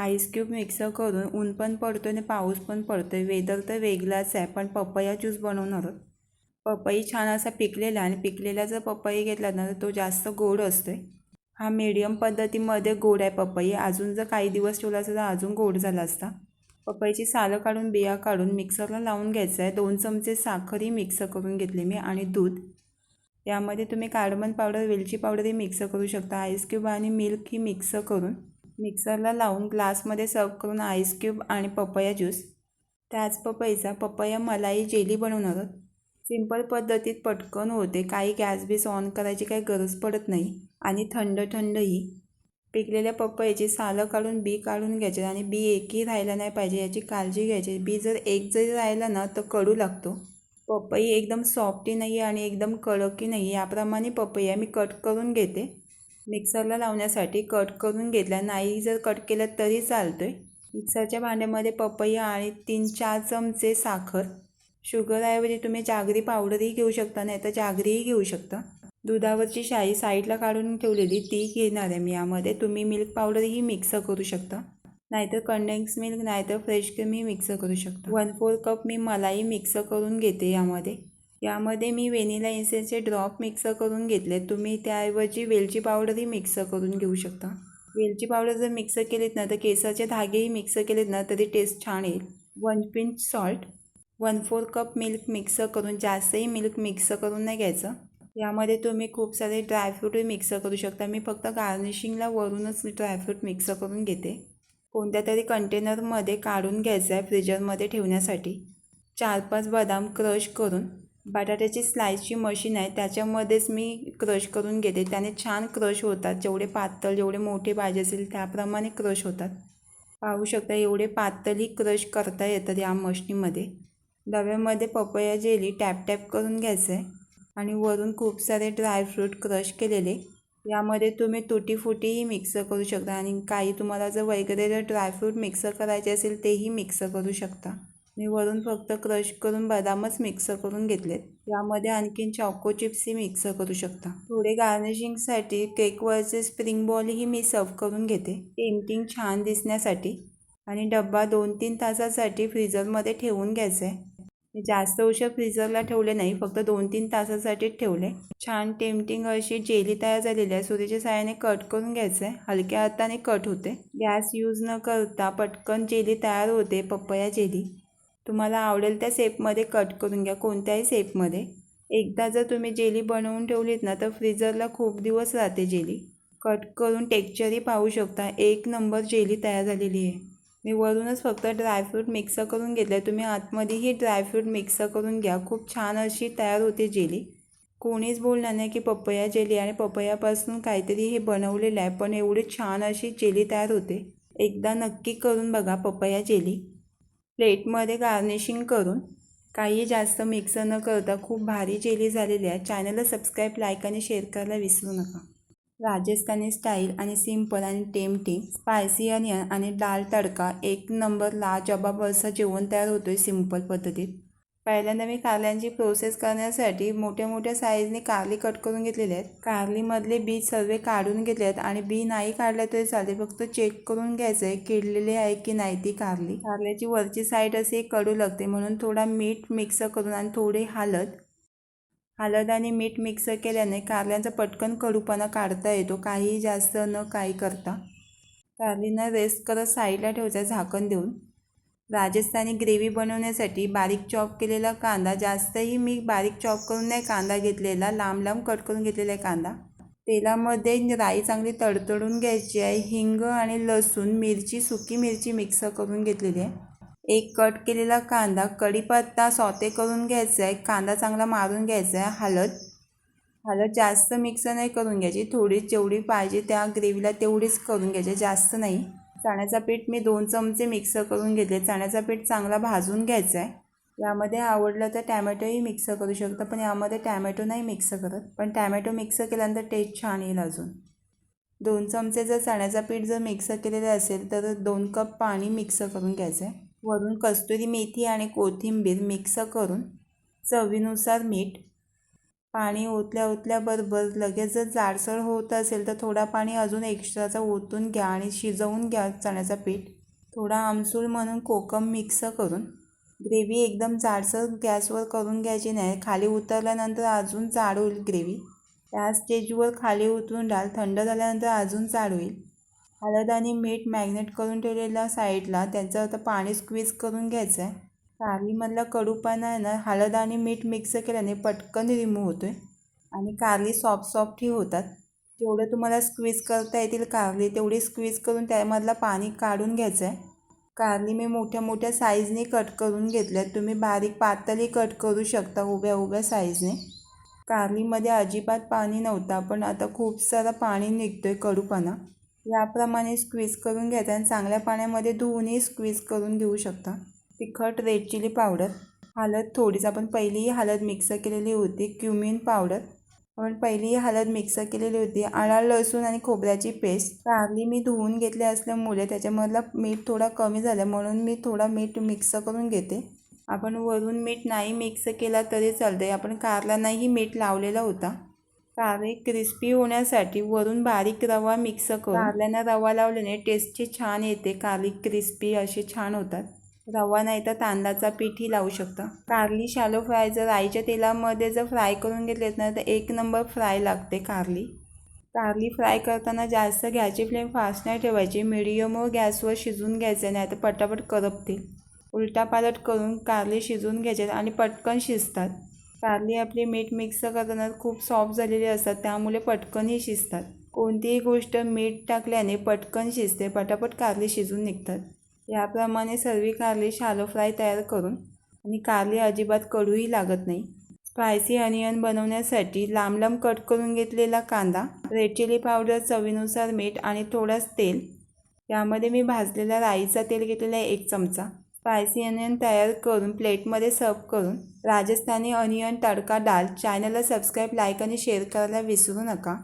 Ice cube mix करून ऊन पण पडतो आणि पाऊस पण पडतो आहे वेदर तर वेगळाच आहे पण पपया ज्यूस बनवणार. आहोत पपई छान असा पिकलेला आणि पिकलेला जर पपई घेतला ना तर तो जास्त गोड असतो हा मीडियम पद्धतीमध्ये गोड आहे पपई. अजून जर काही दिवस ठेवला असता तर अजून गोड झाला असता. पपईची सालं काढून बिया काढून मिक्सरला लावून घ्यायचं आहे. दोन चमचे साखरही मिक्स करून घेतली मी आणि दूध. यामध्ये तुम्ही कार्डमन पावडर वेलची पावडरही मिक्स करू शकता. आईस क्यूब आणि मिल्क ही मिक्स करून. मिक्सरला लावून ग्लासमध्ये सर्व करून आईस क्यूब आणि पपया ज्यूस त्याच पपईचा पपया मलाई जेली बनवणार आहोत. सिंपल पद्धतीत पटकन होते काही गॅस बीस ऑन करायची काही गरज पडत नाही. आणि थंड थंडही. पिकलेल्या पपईची सालं काढून बी काढून घ्यायचे. आणि बी एकही राहायला नाही पाहिजे. याची काळजी घ्यायची. बी जर एक जरी राहिला ना तर कडू लागतो. पपई एकदम सॉफ्टी नाही आहे आणि एकदम कडकही नाही आहे याप्रमाणे पपई मी कट करून घेते. मिक्सरला लावण्यासाठी कट करून घेतला. नाही जर कट केलं तरी चालतो आहे मिक्सरच्या भांड्यामध्ये पपया आणि तीन चार चमचे साखर. शुगरऐवजी तुम्ही जागरी पावडरही घेऊ शकता नाही तर जागरीही घेऊ शकता. दुधावरची शाई साईडला काढून ठेवलेली ती घेणार आहे मी. यामध्ये तुम्ही मिल्क पावडरही मिक्स करू शकता. नाहीतर कंडेन्स मिल्क नाहीतर फ्रेश क्रीमही मिक्स करू शकता. वन फोर कप मी मलाई मिक्स करून घेते यामध्ये. यामध्ये मी व्हेनिला एसेन्सचे ड्रॉप मिक्स करून घेतले. तुम्ही त्याऐवजी वेलची पावडरही मिक्स करून घेऊ शकता. वेलची पावडर जर मिक्स केलीत ना तर केसाचे धागेही मिक्स केलेत ना तरी टेस्ट छान येईल. One pinch salt one four cup milk mix करून जास्तही मिल्क मिक्स करून नाही घ्यायचं. यामध्ये तुम्ही खूप सारे ड्रायफ्रूटही मिक्स करू शकता. मी फक्त गार्निशिंगला वरूनच ड्रायफ्रूट मिक्स करून घेते. कोणत्या तरी कंटेनरमध्ये काढून घ्यायचं आहे फ्रीजरमध्ये ठेवण्यासाठी. चार पाच बदाम क्रश करून बटाट्याची स्लाईसची मशीन आहे त्याच्यामध्येच मी क्रश करून घेते. त्याने छान क्रश होतात. जेवढे पातळ जेवढे मोठे पाहिजे असेल त्याप्रमाणे क्रश होतात. पाहू शकता एवढे पातळही क्रश करता येतात या मशीनमध्ये. डब्यामध्ये पपया जेली टॅप टॅप करून घ्यायचं आहे आणि वरून खूप सारे ड्रायफ्रूट क्रश केलेले. यामध्ये तुम्ही तुटीफुटीही मिक्स करू शकता आणि काही तुम्हाला जर वगैरे जर ड्रायफ्रूट मिक्स करायचे असेल तेही मिक्स करू शकता. मी वरून फक्त क्रश करून बदामच मिक्स करून घेतलेत. यामध्ये आणखीन चॉको चिप्सही मिक्स करू शकता. थोडे गार्निशिंगसाठी केकवरचे स्प्रिंग बॉलही मी सर्व करून घेते. पेंटिंग छान दिसण्यासाठी. आणि डब्बा दोन तीन तासासाठी फ्रीजरमध्ये ठेवून घ्यायचा. आहे मी जास्त उशीर फ्रीजरला ठेवले नाही फक्त दोन तीन तासासाठीच ठेवले. छान टेम्पटिंग अशी जेली तयार झालेली आहे. सुरीच्या साह्याने कट करून घ्यायचं. आहे हलक्या हाताने कट होते. गॅस यूज न करता पटकन जेली तयार होते पपया जेली तुम्हाला आवडेल त्या सेपमध्ये कट करून घ्या कोणत्याही सेपमध्ये एकदा जर तुम्ही जेली बनवून ठेवलीत ना तर फ्रीजरला खूप दिवस राहते जेली. कट करून टेक्चरही पाहू शकता. एक नंबर जेली तयार झालेली आहे. मी वरूनच फक्त ड्रायफ्रूट मिक्स करून घेतलं आहे तुम्ही आतमध्येही ड्रायफ्रूट मिक्स करून घ्या. खूप छान अशी तयार होते जेली. कोणीच बोलणार नाही की पपया जेली आणि पपयापासून काहीतरी हे बनवलेलं आहे पण एवढी छान अशी जेली तयार होते. एकदा नक्की करून बघा पपया जेली. प्लेटमध्ये गार्निशिंग करून काही जास्त मिक्स न करता खूप भारी जेली झालेली आहे. चॅनलला सबस्क्राईब लाईक आणि शेअर करायला विसरू नका. राजस्थानी स्टाईल आणि सिंपल आणि टेमटिंग स्पायसी अनियन आणि डाळ तडका एक नंबर लाजबाब असं जेवण तयार होतो आहे सिंपल पद्धतीत. पहिल्यांदा मी कारल्यांची प्रोसेस करण्यासाठी मोठ्या मोठ्या साईजने कारली कट करून घेतलेले आहेत. कारलीमधले बी सर्व काढून घेतले आहेत आणि बी नाही काढले तरी चालेल. फक्त चेक करून घ्यायचं आहे किडलेले आहे की नाही ती कारली. कारल्याची वरची साईड असे कडू लागते म्हणून थोडा मीठ मिक्स करून आणि थोडी हळद. हळद आणि मीठ मिक्स केल्याने कारल्यांचा पटकन कडूपणा काढता येतो काहीही जास्त न काही करता. कारलींना रेस्ट करत साईडला ठेवायचं झाकण देऊन. राजस्थानी ग्रेव्ही बनवण्यासाठी बारीक चॉप केलेला कांदा. जास्तही मी बारीक चॉप करून नाही कांदा घेतलेला लांब लांब कट करून घेतलेला आहे कांदा. तेलामध्ये राई चांगली तडतडून घ्यायची आहे. हिंग आणि लसूण मिरची सुकी मिरची मिक्स करून घेतलेली आहे. एक कट केलेला कांदा कढीपत्ता सॉते करून घ्यायचा आहे. कांदा चांगला मारून घ्यायचा आहे. हळद हळद जास्त मिक्स नाही करून घ्यायची. थोडी जेवढी पाहिजे त्या ग्रेव्हीला तेवढीच करून घ्यायची. जास्त नाही. चण्याचा पीठ मी दोन चमचे मिक्स करून घेतले. चण्याचा पीठ चांगला भाजून घ्यायचा आहे. यामध्ये आवडलं तर टॅमॅटोही मिक्स करू शकतं पण यामध्ये टॅमॅटो नाही मिक्स करत. पण टॅमॅटो मिक्स केल्यानंतर टेस्ट छान येईल अजून. दोन चमचे जर चण्याचा पीठ जर मिक्स केलेलं असेल तर दोन कप पाणी मिक्स करून घ्यायचं आहे. वरून कस्तुरी मेथी आणि कोथिंबीर मिक्स करून चवीनुसार मीठ पाणी ओतल्या ओतल्याबरोबर लगेच जर जाडसर होत असेल तर थोडा पाणी अजून एक्स्ट्राचा ओतून घ्या आणि शिजवून घ्या चण्याचा पीठ. थोडा आमसूल म्हणून कोकम मिक्स करून. ग्रेव्ही एकदम जाडसर गॅसवर करून घ्यायची नाही. खाली उतरल्यानंतर अजून जाड होईल ग्रेव्ही. त्या स्टेजवर खाली उतरून डाल. थंड झाल्यानंतर अजून जाड होईल. हळद आणि मीठ मॅग्नेट करून ठेवलेलं साईडला त्याचं आता पाणी स्क्वीज करून घ्यायचं आहे. कारलीमधला कडूपणा आहे ना हळद आणि मीठ मिक्स केल्याने पटकन रिमूव्ह होतो आहे आणि कारली सॉफ्ट सॉफ्टही होतात. जेवढं तुम्हाला स्क्वीज करता येतील कारली तेवढी स्क्वीज करून त्यामधलं पाणी काढून घ्यायचं आहे कारली मी मोठ्या मोठ्या साईजने कट करून घेतल्या तुम्ही बारीक पातळी कट करू शकता उभ्या उभ्या साईजने कारलीमध्ये अजिबात पाणी नव्हता. पण आता खूप सारं पाणी निघतो आहे कडूपणा. याप्रमाणे स्क्वीज करून घ्यायचं आणि चांगल्या पाण्यामध्ये धुवूनही स्क्वीज करून घेऊ शकता. तिखट रेड चिली पावडर हळद थोडीच आपण पहिलीही हळद मिक्स केलेली होती क्युमिन पावडर. आपण पहिलीही हळद मिक्स केलेली होती. आळा लसूण आणि खोबऱ्याची पेस्ट. कारली मी धुवून घेतले असल्यामुळे त्याच्यामधला मीठ थोडा कमी झाला म्हणून मी थोडा मीठ मिक्स करून घेते. आपण वरून मीठ नाही मिक्स केला तरी चालते आपण कारलांनाही मीठ लावलेला होता. कारले क्रिस्पी होण्यासाठी वरून बारीक रवा मिक्स करून. कारल्यांना रवा लावल्याने टेस्टची छान येते. कारली क्रिस्पी असे छान होतात. रवा नाही तर तांदळाचा पीठही लावू शकता. कारली शालो फ्राय जर आईच्या तेलामध्ये जर फ्राय करून घेतलेत ना तर एक नंबर फ्राय लागते कारली. कारली फ्राय करताना जास्त गॅसची फ्लेम फास्ट नाही ठेवायची. मिडियमवर गॅसवर शिजून घ्यायचं नाही तर पटापट करपतील. उलटा पालट करून कारली शिजवून घ्यायचे आणि पटकन शिजतात. कारली आपली मीठ मिक्स करताना खूप सॉफ्ट झालेली असतात त्यामुळे पटकनही शिजतात. कोणतीही गोष्ट मीठ टाकल्याने पटकन शिजते पटापट कारली शिजून निघतात. याप्रमाणे सर्व कारली शालो फ्राय तयार करून आणि कारली अजिबात कडूही लागत नाही. स्पायसी अनियन बनवण्यासाठी लांब लांब कट करून घेतलेला कांदा रेड चिली पावडर चवीनुसार मीठ आणि थोडंच तेल यामध्ये मी भाजलेला राईचा तेल घेतलेला आहे एक चमचा. स्पायसी अनियन तयार करून प्लेटमध्ये सर्व करून राजस्थानी अनियन तडका डाल चॅनलला सबस्क्राईब लाईक आणि शेअर करायला विसरू नका.